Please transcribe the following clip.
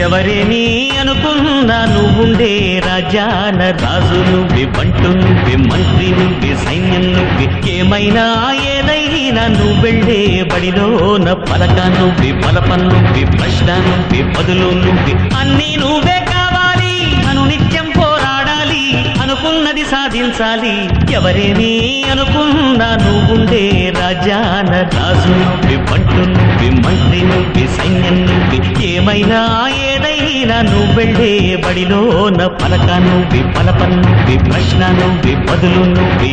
ఎవరేమి అనుకున్నా నువ్వుండే రాజాన రాజు నువ్వే బంటు నువ్వే మంత్రి నువ్వే సైన్యం నువ్వే. ఏమైనా ఏదైనా నువ్వెళ్ళే బడిలోన పలక నువ్వే పలప నువ్వే ప్రశ్న నువ్వే పదులు నువ్వే. అన్నీ నువ్వే కావాలి అను నిత్యం పోరాడాలి అనుకున్నది సాధించాలి. ఎవరేమి అనుకున్నా నువ్వుండే రాజాన రాజు నువ్వే బంటు నువ్వే మంత్రి నువ్వే సైన్యం నువ్వే. ఏమైనా ఏదైనా నువ్వెళ్ళే బడిలోన పలక నువ్వే పలప నువ్వే ప్రశ్న నువ్వే బదులు నువ్వే.